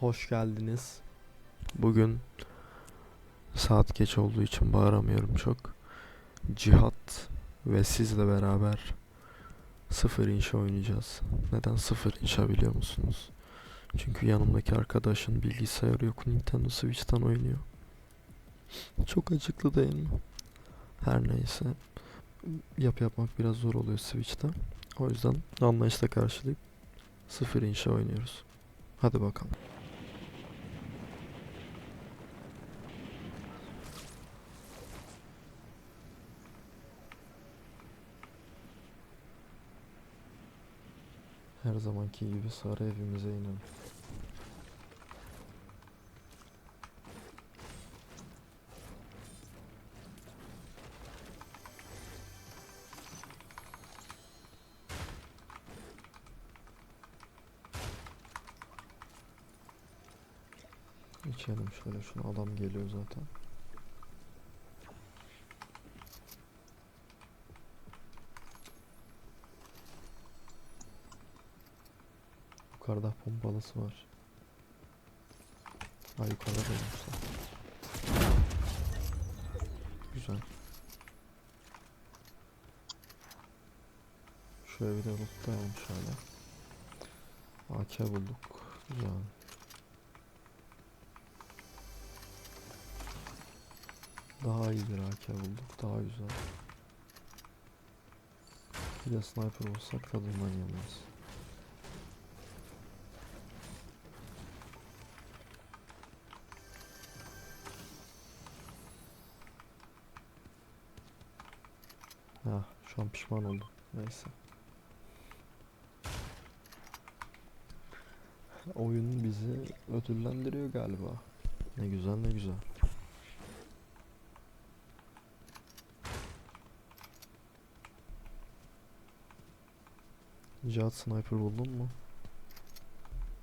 hoş geldiniz. Bugün saat geç olduğu için bağıramıyorum çok. Cihat ve sizle beraber sıfır inşa oynayacağız. Neden sıfır inşa biliyor musunuz? Çünkü yanımdaki arkadaşın bilgisayarı yok Nintendo Switch'ten oynuyor. Çok acıklı değil mi? Her neyse. Yap yapmak biraz zor oluyor Switch'te. O yüzden anlayışla karşılayıp sıfır inşa oynuyoruz. Hadi bakalım. Her zamanki gibi sarı evimize inelim. İçelim şöyle şunu adam geliyor zaten. Yukarıda pompalısı var. Ha yukarıda koymuşlar. Güzel. Şu evi de lootlayalım şöyle. AK bulduk. Güzel. Daha iyi bir AK bulduk. Daha güzel. Bir de sniper olsak tadından yenmez. Ah, şu an pişman oldum. Neyse. Oyun bizi ödüllendiriyor galiba. Ne güzel ne güzel. Cihat sniper buldun mu?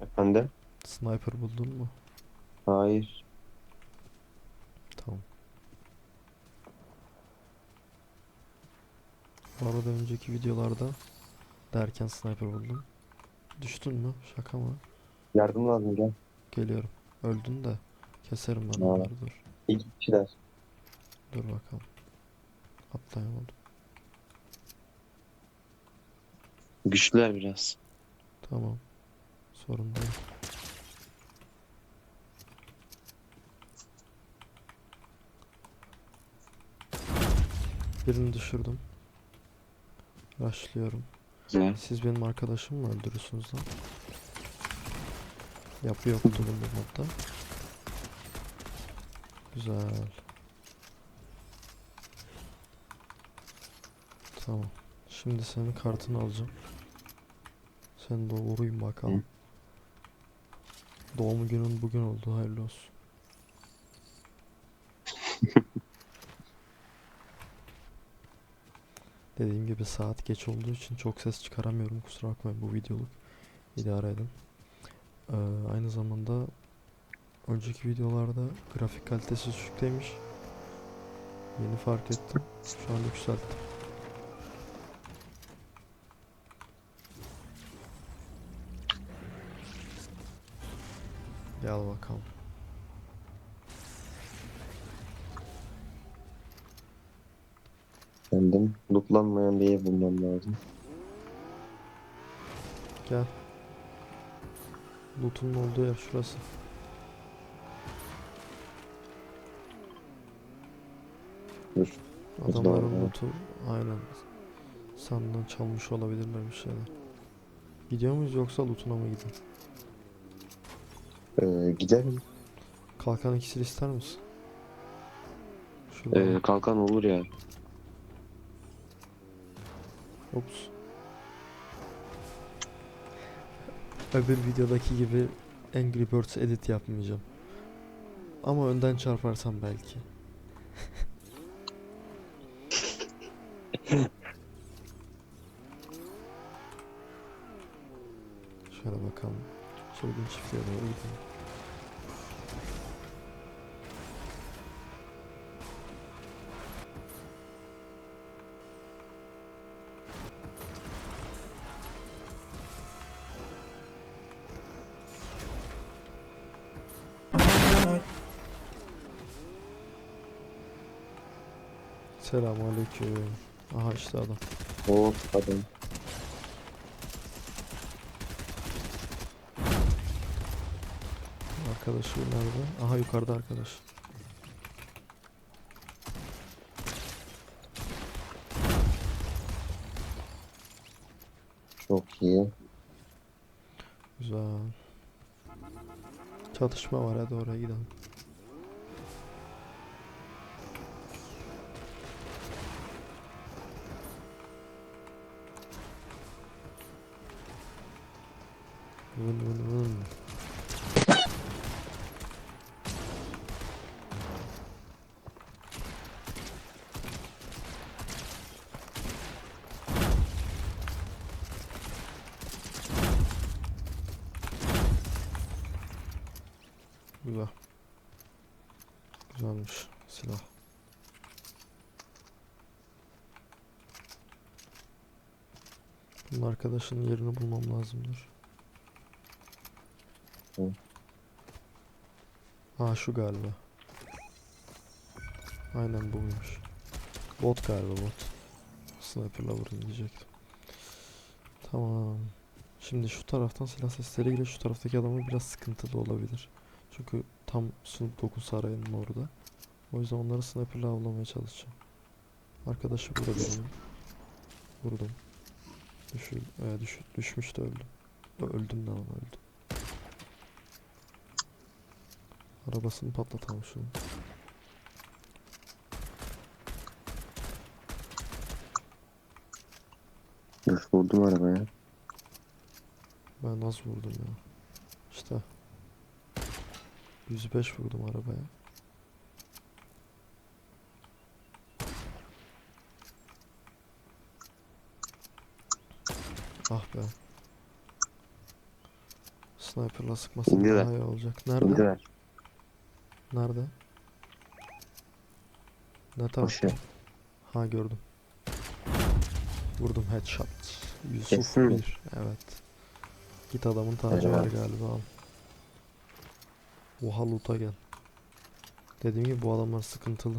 Efendim? Sniper buldun mu? Hayır. Tamam. Bu arada önceki videolarda derken sniper buldum. Düştün mü? Şaka mı? Yardım lazım gel. Geliyorum. Öldün de keserim ben Ne onları dur. İki kişiler. Dur bakalım. Atlayamadım. Güçlüler biraz. Tamam. Sorun değil. Birini düşürdüm. Rushlıyorum. Güzel. Siz benim arkadaşımı mı öldürürsünüz lan? Yapıyor bu durum bu modda. Güzel. Tamam. Şimdi senin kartını alacağım. Sen doğruyum bakalım. Doğum günün bugün oldu. Hayırlı olsun. Dediğim gibi saat geç olduğu için çok ses çıkaramıyorum. Kusura bakmayın bu videoluk. idare edin. Ee, aynı zamanda önceki videolarda grafik kalitesi düşükteymiş. Yeni fark ettim. Şu an yükselttim. Gel bakalım. Kendim lootlanmayan bir ev bulmam lazım. Gel. Loot'un olduğu yer şurası. Dur. Adamların loot'u aynen. Senden çalmış olabilirler bir şeyler. Gidiyor muyuz yoksa loot'una mı gidin? Ee, gidelim. Kalkan ikisi ister misin? Şurada. Ee, kalkan olur ya. Ops. Öbür videodaki gibi Angry Birds edit yapmayacağım. Ama önden çarparsam belki. Şöyle bakalım. Çılgın çiftliğe doğru gidelim. Selamünaleyküm. Aha işte adam. Of adam. Arkadaşı nerede? Aha yukarıda arkadaş. Çok iyi. Güzel. Çatışma var hadi oraya gidelim. Vın vın vın. Güzel. Güzelmiş silah. Yerini bulmam lazımdır. Hı. Ha şu galiba. Aynen buymuş. Bot galiba bot. Sniper'la vurun diyecektim. Tamam. Şimdi şu taraftan silah sesleriyle şu taraftaki adamı biraz sıkıntılı olabilir. Çünkü tam Snoop Dogg'un sarayının orada. O yüzden onları sniper'la avlamaya çalışacağım. Arkadaşı vurabilirim. Vurdum. Düşür, e, düş, düşmüş de öldüm. Öldüm de ama öldüm. Arabasını patlatalım şunu. Dur vurdum arabaya. Ben nasıl vurdum ya? İşte. 105 vurdum arabaya. Ah be. Sniper'la sıkmasın daha iyi olacak. Nerede? İndiler. Nerede? Ne tarafta? Koşuyor. Ha gördüm. Vurdum headshot. Yusuf Kestin mi? 1. Evet. Git adamın tacı var galiba al. Oha loot'a gel. Dediğim gibi bu adamlar sıkıntılı.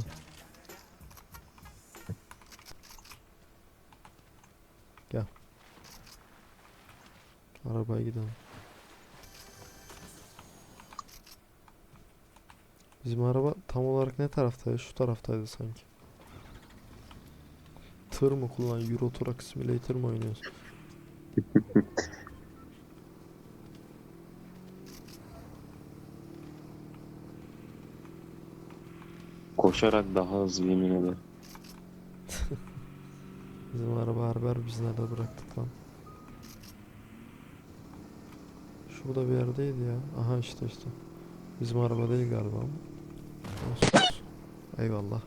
Gel. Arabaya gidelim. Bizim araba tam olarak ne taraftaydı? Şu taraftaydı sanki. Tır mı kullan? Euro Truck Simulator mı oynuyorsun? Koşarak daha hızlı yemin ederim. Bizim araba harber biz nerede bıraktık lan? Şurada bir yerdeydi ya. Aha işte işte. Bizim araba değil galiba ama. Olsun olsun. Eyvallah.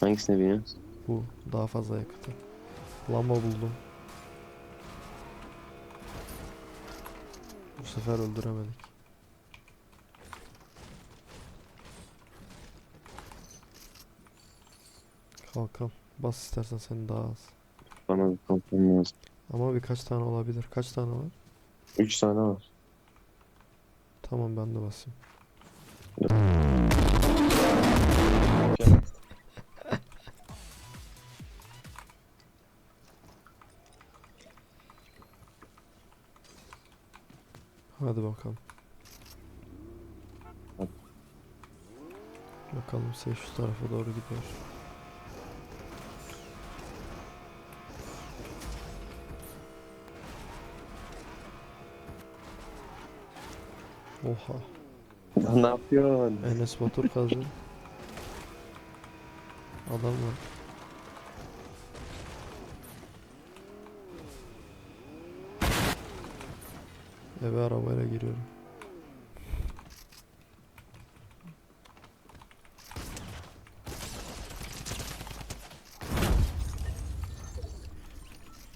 Hangisine biniyorsun? Bu daha fazla yakıtı. Lamba buldum. Bu sefer öldüremedik. Kalkan. Bas istersen senin daha az. Bana bir kalkmam lazım. Ama birkaç tane olabilir. Kaç tane var? 3 tane var. Tamam ben de basayım. Hadi bakalım. Bakalım safe şu tarafa doğru gidiyor. Oha. Ya ne yapıyorsun? Enes Batur kazı. Adam var. Eve arabayla giriyorum.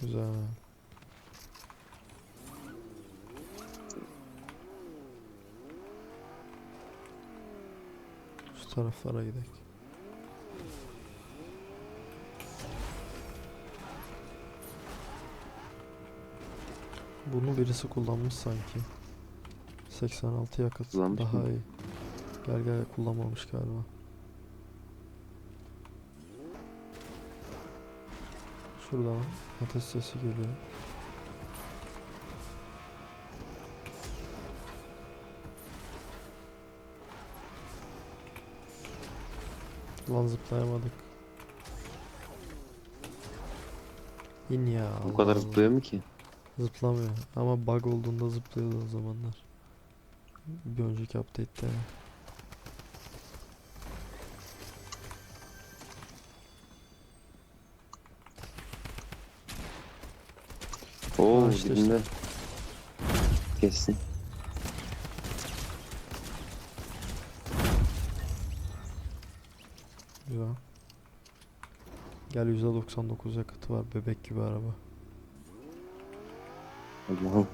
Güzel. Şu taraflara gidelim. Bunu birisi kullanmış sanki. 86 yakıt. Kullanmış Daha mı? iyi. Gel gel kullanmamış galiba. Şuradan ateş sesi geliyor. Lan zıplayamadık. İn ya. Bu Allah kadar Allah. zıplıyor mu ki? Zıplamıyor ama bug olduğunda zıplıyordu o zamanlar. Bir önceki update'te. Oo işte dibinde. Kessin. Güzel. Gel %99 yakıtı var bebek gibi araba. Allah'ım.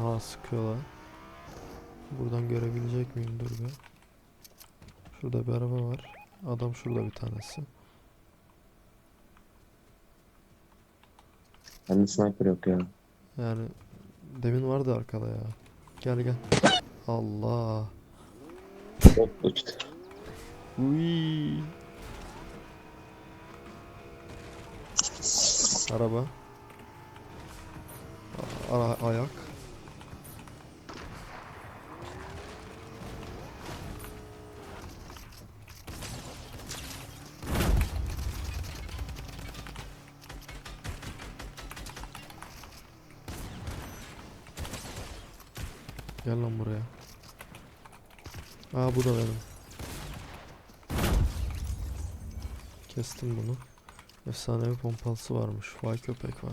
Aa sıkıyorlar. Buradan görebilecek miyim dur be. Şurada bir araba var. Adam şurada bir tanesi. Bende sniper yok ya. Yani demin vardı arkada ya. Gel gel. Allah. Hop uçtu. Uy. Araba. Ara ayak. Gel lan buraya. Aa bu da benim. Kestim bunu. Efsanevi pompalısı varmış. Vay köpek vay.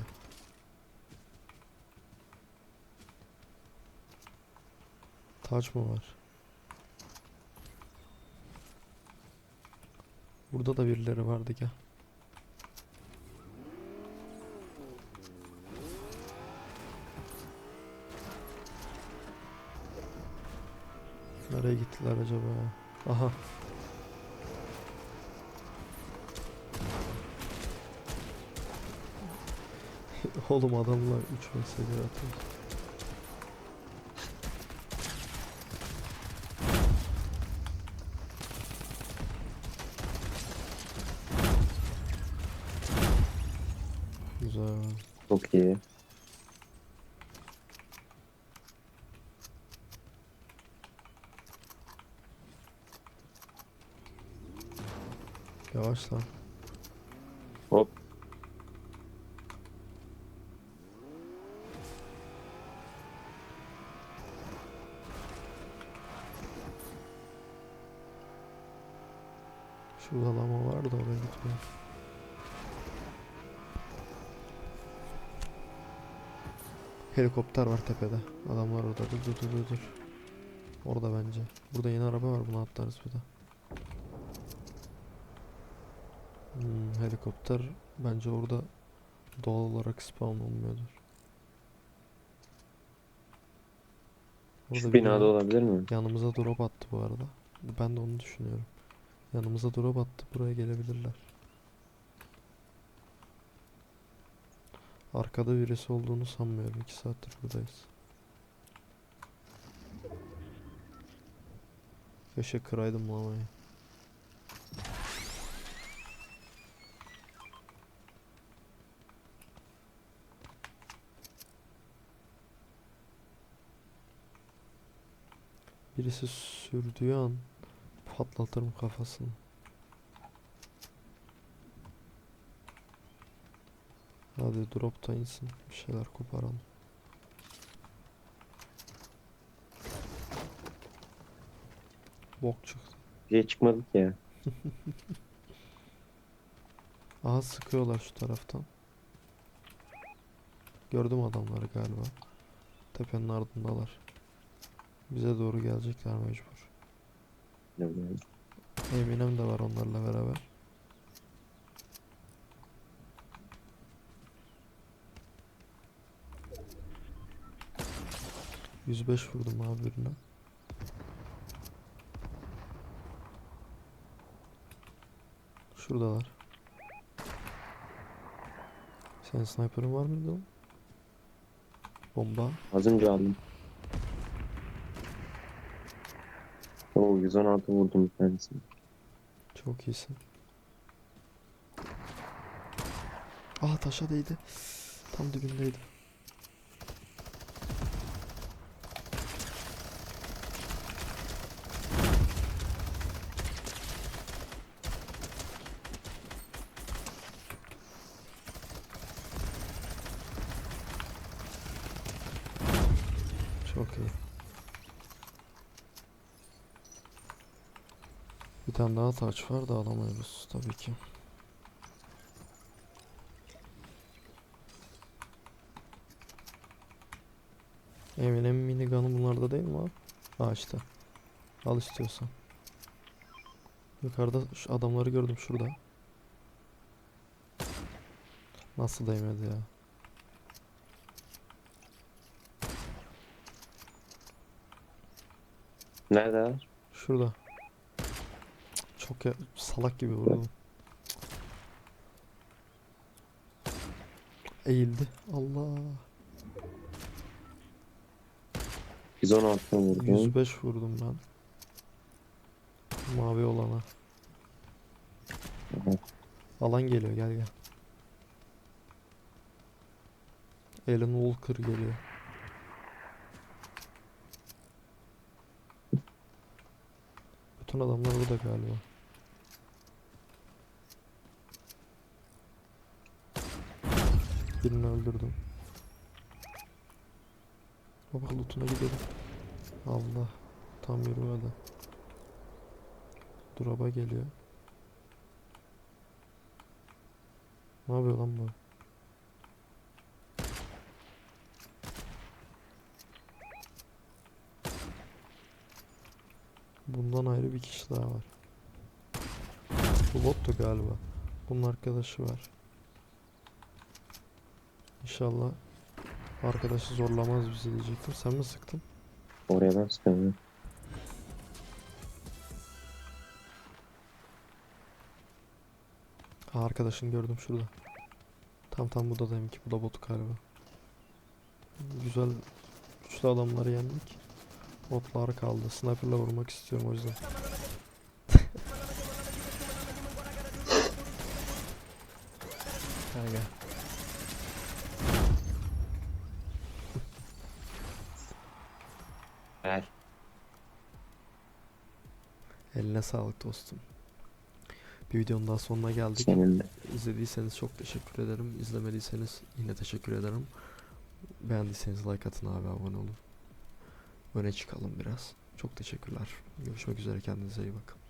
Taç mı var? Burada da birileri vardı gel. Nereye gittiler acaba? Aha. Oğlum adamla 3 mesele atıyor. Güzel. Çok iyi. Lan. Hop. Şurada lama var da oraya gitmiyor. Helikopter var tepede. Adamlar orada. Dur dur dur, dur. Orada bence. Burada yeni araba var. Bunu atlarız bir de. Hmm, helikopter bence orada doğal olarak spawn olmuyordur. Orada Şu binada olabilir mi? Yanımıza drop attı bu arada. Ben de onu düşünüyorum. Yanımıza drop attı. Buraya gelebilirler. Arkada birisi olduğunu sanmıyorum. 2 saattir buradayız. Keşke kıraydım lamayı. Birisi sürdüğü an patlatırım kafasını. Hadi drop da insin. Bir şeyler koparalım. Bok çıktı. Bir şey çıkmadı ki ya. Aha sıkıyorlar şu taraftan. Gördüm adamları galiba. Tepenin ardındalar. Bize doğru gelecekler mecbur. Bileyim. Eminem de var onlarla beraber. 105 vurdum abi birine. Şuradalar. Senin sniper'ın var mıydı? Bomba. Az önce aldım. Oo 116 vurdum bir tanesini. Çok iyisin. Aa taşa değdi. Tam dibindeydi. Çok iyi. Bir tane daha taç var da alamıyoruz tabii ki. Eminem minigun'ı bunlarda değil mi abi? Ha işte. Al istiyorsan. Yukarıda şu adamları gördüm şurada. Nasıl değmedi ya? Neredeler? Şurada. Çok ya, salak gibi vurdum. Eğildi. Allah. 116 vurdum. 105 vurdum ben. Mavi olana. Alan geliyor gel gel. Alan Walker geliyor. Bütün adamlar burada galiba. Birini öldürdüm. Baba lootuna gidelim. Allah. Tam yürümedi. Drop'a geliyor. Ne yapıyor lan bu? Bundan ayrı bir kişi daha var. Bu bottu galiba. Bunun arkadaşı var. İnşallah arkadaşı zorlamaz bizi diyecektim. Sen mi sıktın? Oraya ben sıkıyorum. Ha, arkadaşını gördüm şurada. Tam tam bu da demek ki bu da bot galiba. Güzel güçlü adamları yendik. Botlar kaldı. Sniper'la vurmak istiyorum o yüzden. Gel. Eline sağlık dostum. Bir videonun daha sonuna geldik. Senin de. İzlediyseniz çok teşekkür ederim. İzlemediyseniz yine teşekkür ederim. Beğendiyseniz like atın abi abone olun. Öne çıkalım biraz. Çok teşekkürler. Görüşmek üzere kendinize iyi bakın.